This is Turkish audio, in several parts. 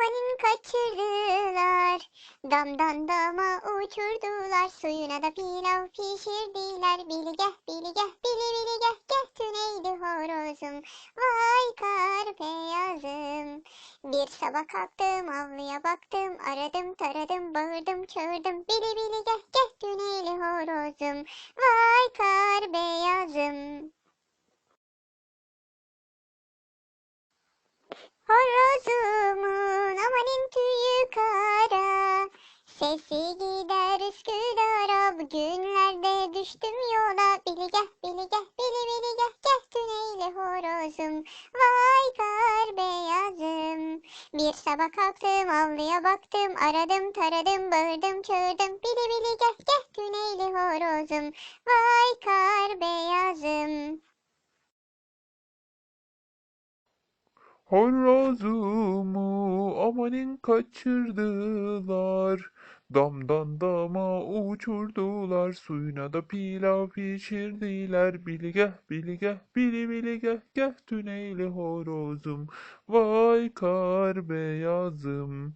amanin kaçırdılar. Damdan dama uçurdular, suyuna da pilav pişirdiler. Biligah biligah bili biligah gah tüneydi horozum. Vay kar beyazım. Bir sabah kalktım avluya baktım, aradım taradım bağırdım çağırdım. Bili biligah gah tüneyli horozum. Vay kar beyazım. Horozumun amanin tüyü kara. Sesi gider Üsküdar'a. Bugünlerde düştüm yola. Biligah biligah bili biligah Gah tüneyli horozum. Vay kar beyazım. Bir sabah kalktım avluya baktım. Aradım taradım bağırdım çağırdım. Bili biligah gah tüneyli horozum. Vay kar beyazım Horozumu amanin kaçırdılar. Damdan dama uçurdular. Suyuna da pilav pişirdiler. Biligah biligah bili biligah gah tüneyli horozum. Vay kar beyazım.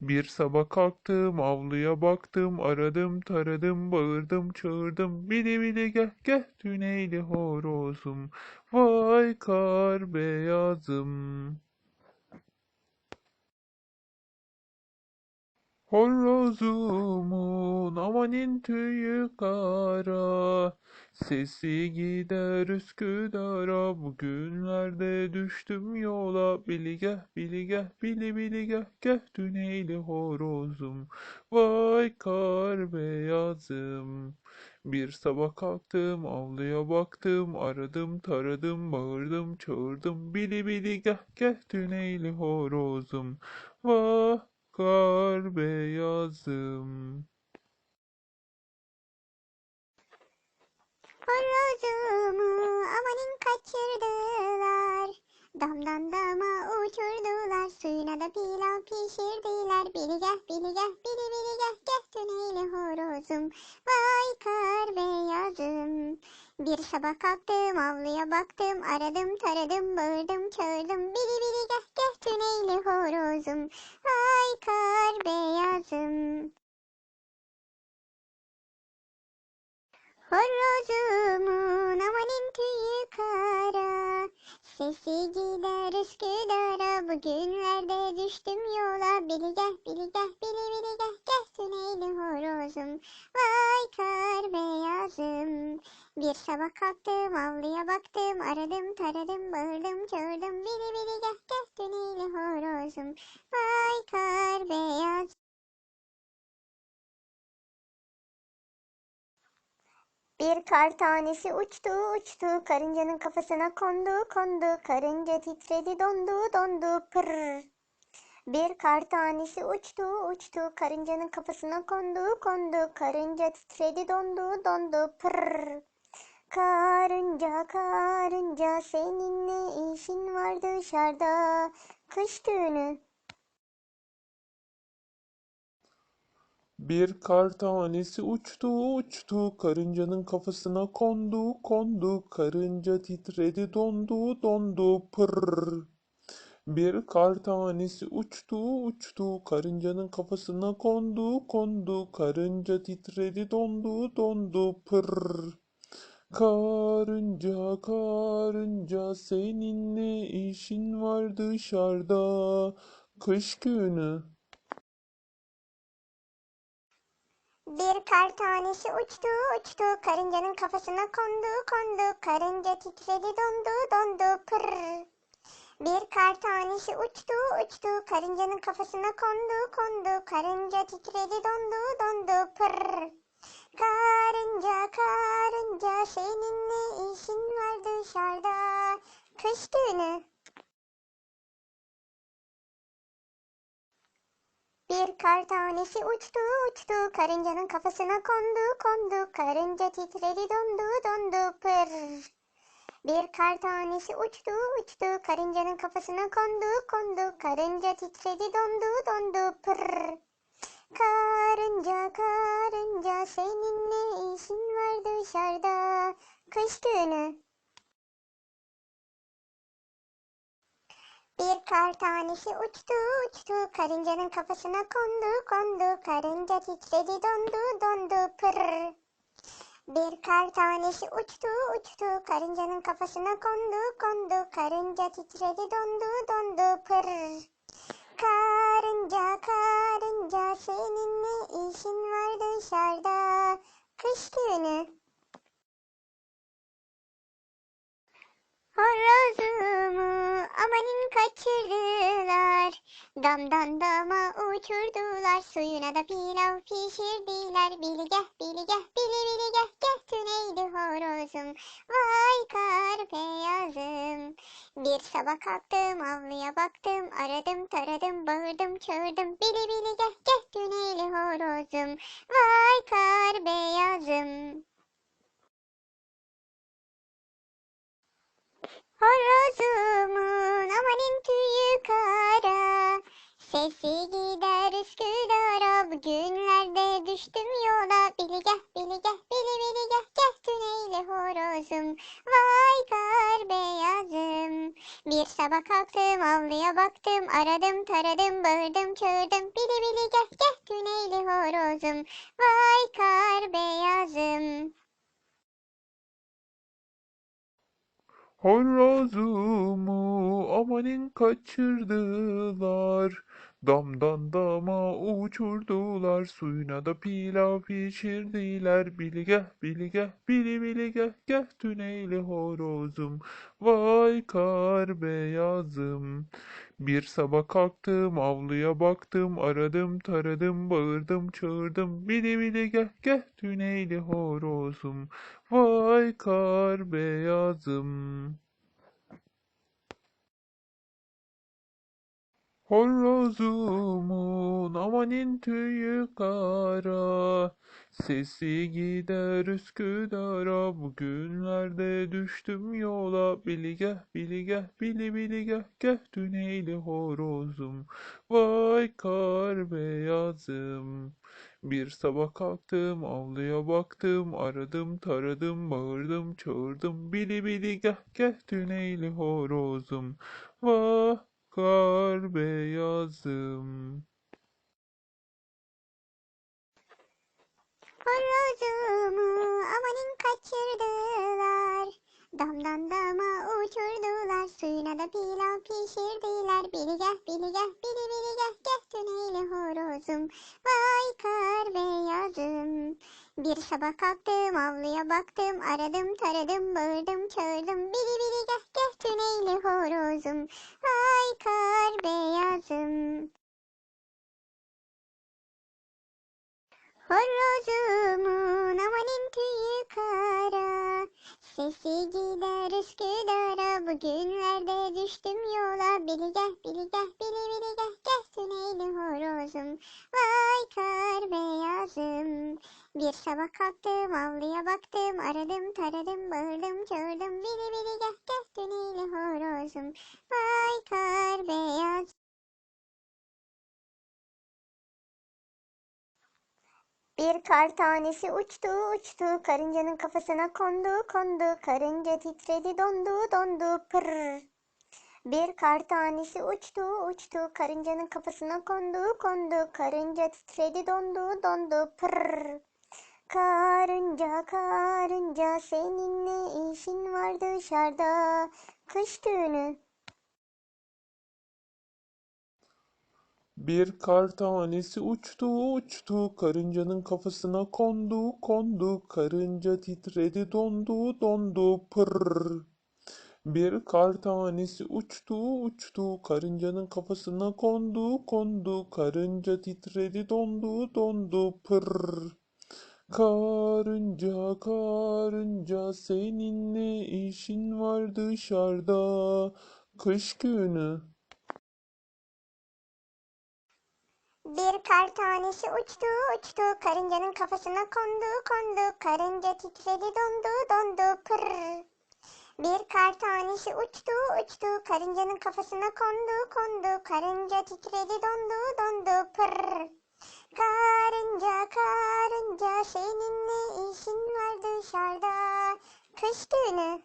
Bir sabah kalktım avluya baktım. Aradım taradım bağırdım çağırdım. Bili biligah gah tüneyli horozum. Vay kar beyazım. Horozumun amanin tüyü kara. Sesi gider Üsküdar'a. Bugünlerde düştüm yola. Biligah biligah bili biligah Gah tüneyli horozum? Vay kar beyazım. Bir sabah kalktım avluya baktım. Aradım taradım bağırdım çağırdım. Bili biligah gah tüneyli horozum? Vah kar beyazım. Horozumu amanin kaçırdılar. Damdan dama uçurdular. Suyuna da pilav pişirdiler. Biligah biligah bili biligah gah tüneyli horozum. Vay kar beyazım. Bir sabah kalktım avluya baktım. Aradım taradım bağırdım çağırdım. Bili biligah gah tüneyli horozum. Vay kar beyazım. Horozumun amanin tüyü kara. Sesi gider Üsküdar'a Bugünlerde düştüm yola. Biligah biligah bili biligah Gah tüneyli horozum. Vay kar beyazım. Bir sabah kalktım avluya baktım. Aradım taradım bağırdım çağırdım. Bili biligah gah tüneyli horozum. Vay kar beyaz Bir kar tanesi uçtu uçtu. Karıncanın kafasına kondu kondu. Karınca titredi dondu dondu. Pırr. Bir kar tanesi uçtu uçtu. Karıncanın kafasına kondu kondu. Karınca titredi dondu dondu. Pırr. Karınca karınca senin ne işin var dışarıda. Kış günü. Bir kar tanesi uçtu uçtu. Karıncanın kafasına kondu kondu. Karınca titredi dondu dondu. Pırr. Bir kar tanesi uçtu uçtu. Karıncanın kafasına kondu kondu. Karınca titredi dondu dondu. Pırr. Karınca karınca senin ne işin var dışarıda. Kış günü? Bir kar tanesi uçtu uçtu. Karıncanın kafasına kondu kondu. Karınca titredi dondu dondu. Pırr. Bir kar tanesi uçtu uçtu. Karıncanın kafasına kondu kondu. Karınca titredi dondu dondu. Pırr. Karınca karınca senin ne işin var dışarıda. Kış günü. Bir kar tanesi uçtu uçtu. Karıncanın kafasına kondu kondu. Karınca titredi dondu dondu. Pırr. Bir kar tanesi uçtu uçtu. Karıncanın kafasına kondu kondu. Karınca titredi dondu dondu. Pırr. Karınca karınca senin ne işin var dışarıda. Kış günü. Bir kar tanesi uçtu uçtu. Karıncanın kafasına kondu kondu. Karınca titredi dondu dondu. Pırr. Bir kar tanesi uçtu uçtu. Karıncanın kafasına kondu kondu. Karınca titredi dondu dondu. Pırr. Karınca karınca senin ne işin var dışarıda kış günü. Horozumu amanin kaçırdılar. Damdan dama uçurdular. Suyuna da pilav pişirdiler. Bili geh bili geh bili bili geh geh tüneydi horozum. Vay kar beyazım. Bir sabah kalktım avluya baktım. Aradım taradım bağırdım çağırdım. Bili bili geh geh tüneyli horozum. Vay kar beyazım. Horozumun amanin tüyü kara. Sesi gider Üsküdar'a. Bugünlerde düştüm yola Bili geh bili geh bili bili geh geh Tüneyli horozum. Vay kar beyazım. Bir sabah kalktım avluya baktım. Aradım taradım bağırdım çağırdım. Bili bili geh geh Tüneyli horozum. Vay kar beyazım Horozumu amanin kaçırdılar. Damdan dama uçurdular. Suyuna da pilav pişirdiler. Bili geh bili geh bili bili geh geh tüneyli horozum. Vay kar beyazım. Bir sabah kalktım avluya baktım. Aradım taradım bağırdım çağırdım. Bili bili geh geh tüneyli horozum. Vay kar beyazım. Horozumun amanin tüyü kara. Sesi gider Üsküdar'a. Bugünlerde düştüm yola. Bili geh bili geh bili bili geh geh Tüneyli horozum. Vay kar beyazım. Bir sabah kalktım avluya baktım. Aradım taradım bağırdım çağırdım. Bili bili geh geh Tüneyli horozum. Vay kar beyazım. Horozumu amanin kaçırdılar. Damdan dama uçurdular. Suyuna da pilav pişirdiler. Bili geh bili geh bili bili geh geh tüneyli horozum. Vay kar beyazım. Bir sabah kalktım avluya baktım. Aradım taradım bağırdım çağırdım. Bili bili geh geh tüneyli horozum. Vay kar beyazım. Horozumun amanin tüyü kara. Sesi gider Üsküdar'a Bugünlerde düştüm yola. Bili geh bili geh bili bili geh geh Tüneyli horozum. Vay kar beyazım. Bir sabah kalktım avluya baktım. Aradım taradım bağırdım çağırdım. Bili bili geh geh Tüneyli horozum. Vay kar beyaz Bir kar tanesi uçtu uçtu. Karıncanın kafasına kondu kondu. Karınca titredi dondu dondu. Pırr. Bir kar tanesi uçtu uçtu. Karıncanın kafasına kondu kondu. Karınca titredi dondu dondu. Pırr. Karınca karınca senin ne işin var dışarıda. Kış günü. Bir kar tanesi uçtu uçtu. Karıncanın kafasına kondu kondu. Karınca titredi dondu dondu. Pırr. Bir kar tanesi uçtu uçtu. Karıncanın kafasına kondu kondu. Karınca titredi dondu dondu. Pırr. Karınca karınca senin ne işin var dışarıda. Kış günü. Bir kar tanesi uçtu uçtu. Karıncanın kafasına kondu kondu. Karınca titredi dondu dondu. Pırr. Bir kar tanesi uçtu uçtu. Karıncanın kafasına kondu kondu. Karınca titredi dondu dondu. Pırr. Karınca karınca senin ne işin var dışarıda kış günü.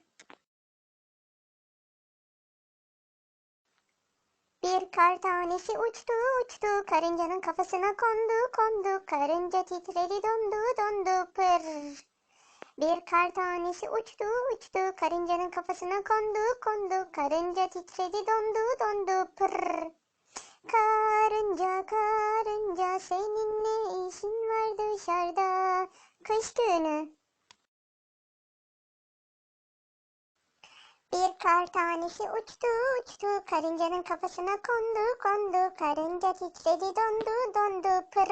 Bir kar tanesi uçtu uçtu. Karıncanın kafasına kondu kondu. Karınca titredi dondu dondu. Pır. Bir kar tanesi uçtu uçtu. Karıncanın kafasına kondu kondu. Karınca titredi dondu dondu. Pır. Karınca karınca senin ne işin var dışarıda. Kış günü. Bir kar tanesi uçtu uçtu. Karıncanın kafasına kondu kondu. Karınca titredi dondu dondu. Pır.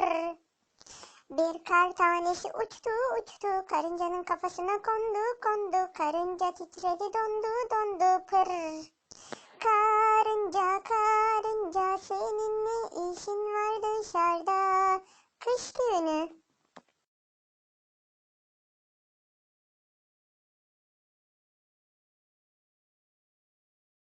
Bir kar tanesi uçtu uçtu. Karıncanın kafasına kondu kondu. Karınca titredi dondu dondu. Pır. Karınca karınca senin ne işin var dışarıda kış günü.